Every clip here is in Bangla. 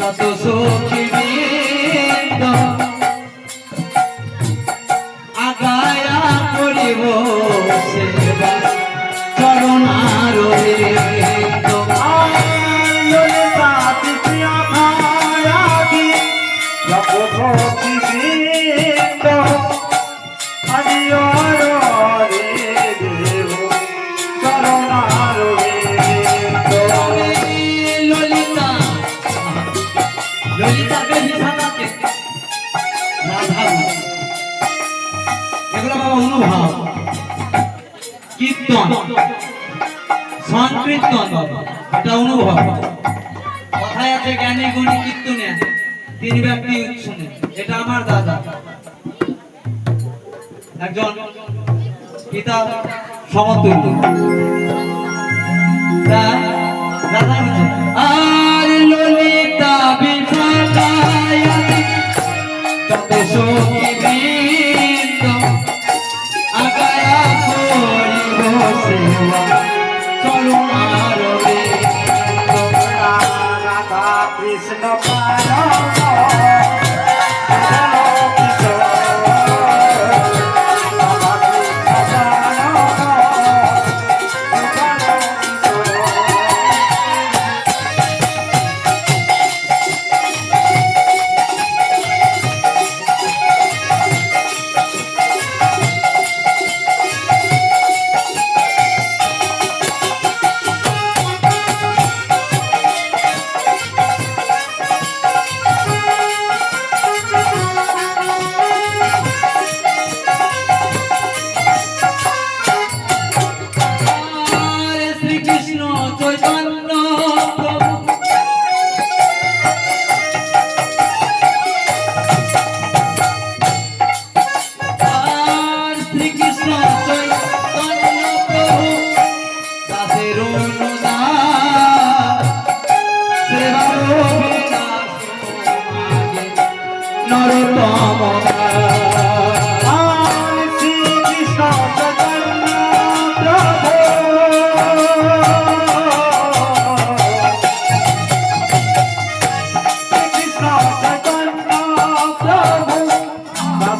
কত সখী বৃন্দ আগায়া করিব সেবা। দ্বিতীয়া বৃন্দ আদিয়র কীর্তন। সংকীর্তন। এটা অনুভব। কথায় আছে জ্ঞানী গুণী কীর্তনে। তিন ব্যক্তি শুনে এটা আমার দাদা। একজন পিতা সমতুল্য। দাদা আর ললিতা বিঠালায়া তত সখী করিব সেবা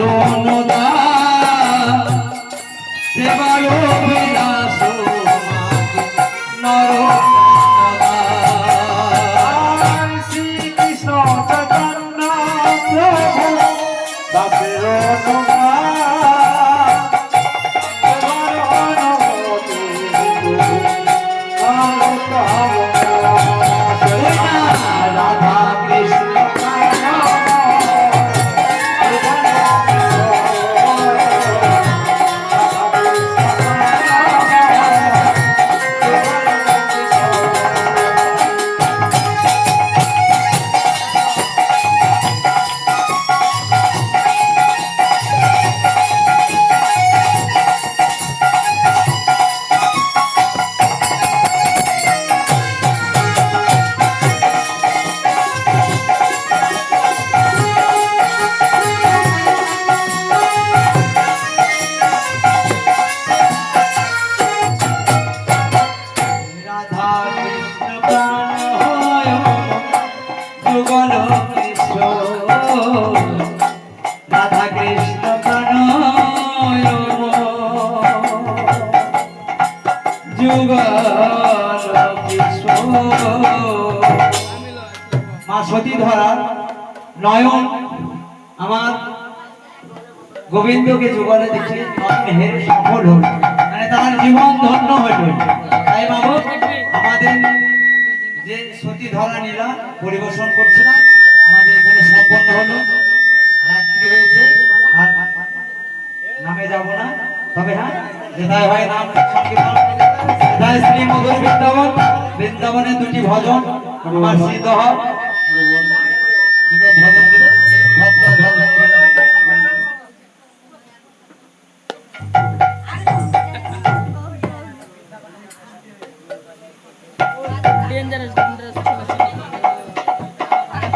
অনুদান সেবার রাধা কৃষ্ণ প্রাণ যুগল কৃষ্ণ মা সতী ধরা নয়ন আমার গোবিন্দকে যুগলে দেখে মেহের সফল হল। মানে তার জীবন ধন্য হইল। তাই বাবু, আমাদের যে সতী ধরা নীলা পরিবেশন করছিলাম আর নামে যাব না। তবে হ্যাঁ শ্রী মধুর বৃন্দাবন। বৃন্দাবনে দুটি ভজন আমার সিদ্ধ দুটো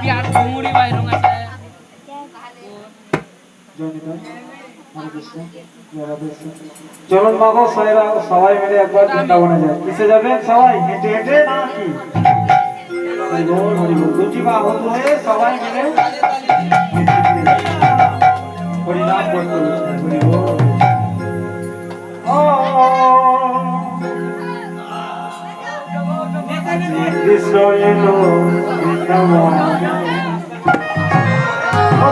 পিয়ার মুড়ি বাইরং? চলুন মাগো সবাইরা সবাই মিলে একবার বৃন্দাবনে যায় কিসে যাবেন সবাই? হেঁটে হেঁটে না কি। দুটি সবাই মিলে হরিনাম করতে কৃষ্ণ এলো বৃন্দাবনে